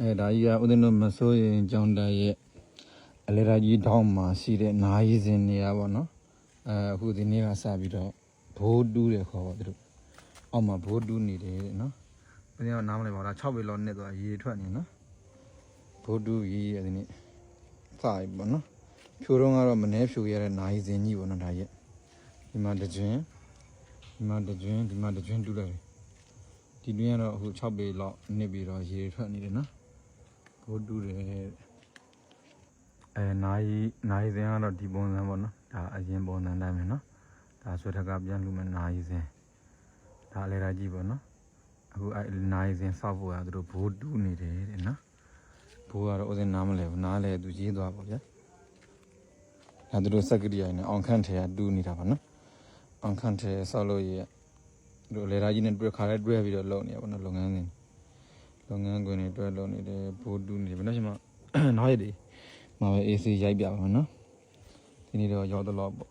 အဲဒါကြီးကဦးဇင်းတို့မစိုးရင်ကြောင်းတက်ရဲ့အလေရာကြီးတောင်းမှာရှိတဲ့နာရီစင်နေရပါတော့အဲအခုဒီနေ့ကစပြီးတော့ဘိုးတူးတယ်ခေါ်ပါသူတို့အောက်မှာဘိုးတူးနေတယ်တဲ့နော်ဦးဇင်းကနားမလဲပါလား6ပေလောက်နဲ့တော့ရေထွက်နေနော်ဘိုးတူးရေရဒီနေ့စပြီပေါ့နော်ဖြိုးတော့ကတော့မနှဲဖြိုရတဲ့နာရီစင်ကြီးပေါ့နော်ဒါရဲ့ဒီမှာတကြွင်းဒီမှာတကြွင်းဒီမှာတကြွင်းတူးလိုက်တယ်ဒီတွင်းကတော့အခု6ပေလောက်နစ်ပြီးတော့ရေထွက်နေတယ်နော် ဘိုးတူးတယ်အဲနိုင်နိုင်စင်ကတော့ဒီပုံစံပေါ့နော်ဒါအရင်ပုံစံတိုင်းပဲနော်ဒါဆွဲထက်ကပြန်လူမဲ့နိုင်စင်ဒါလည်းရာကြီးပေါ့နော်အခုအဲနိုင်စင်စောက်ဖို့ကသူတို့ဘိုးတူးနေတယ်တဲ့နော်ဘိုးကတော့ဥစဉ်နားမလဲဘူးနားလဲသူရေးသွားပေါ့ဗျာဒါသူတို့စက်ကရိယာနဲ့အောင်ခန့်ထဲကတူးနေတာပါနော်အောင်ခန့်ထဲဆောက်လို့ရတို့လေရာကြီးနဲ့တွေ့ခါလဲတွေ့ပြီးတော့လုပ်နေရပါတော့လုပ်ငန်းစဉ် လုပ်ငန်းခွင်တွေတွေ့လုပ်နေတယ်ဘိုးတူးနေတယ်ဘယ်နှချိန်မှနောက်ရက်ဒီမှာပဲ AC ရိုက်ပြပါမယ်နော်ဒီနေ့တော့ရောက်တော့ပေါ့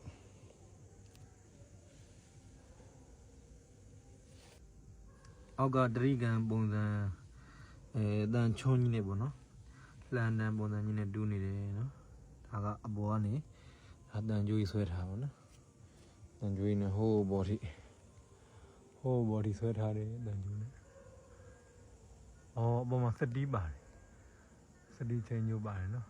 အောက်ကတရိကန်ပုံစံအဲတန်ချုံကြီးနေပေါ့နော်လန်ဒန်ပုံစံကြီးနဲ့တူးနေတယ်နော်ဒါကအပေါ်ကနေအတန်ကြွေးဆွဲထားပါနော်တန်ကြွေးနဲ့ဟိုးဘော်ထိဟိုဘော်ဒီဆွဲထားတယ်တန်ကျူးနဲ့ အော်အပေါ်မှာစက်တီးပါတယ်စက်တီးချင်းညို့ပါတယ်နော်